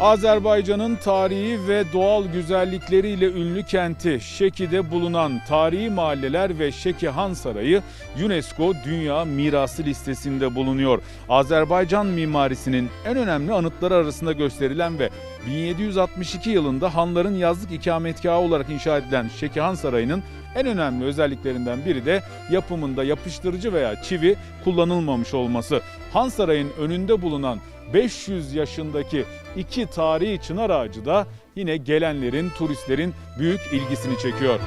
Azerbaycan'ın tarihi ve doğal güzellikleriyle ünlü kenti Şeki'de bulunan tarihi mahalleler ve Şeki Han Sarayı UNESCO Dünya Mirası listesinde bulunuyor. Azerbaycan mimarisinin en önemli anıtları arasında gösterilen ve 1762 yılında Hanların yazlık ikametgahı olarak inşa edilen Şeki Han Sarayı'nın en önemli özelliklerinden biri de yapımında yapıştırıcı veya çivi kullanılmamış olması. Han Sarayı'nın önünde bulunan 500 yaşındaki iki tarihi çınar ağacı da yine gelenlerin, turistlerin büyük ilgisini çekiyor.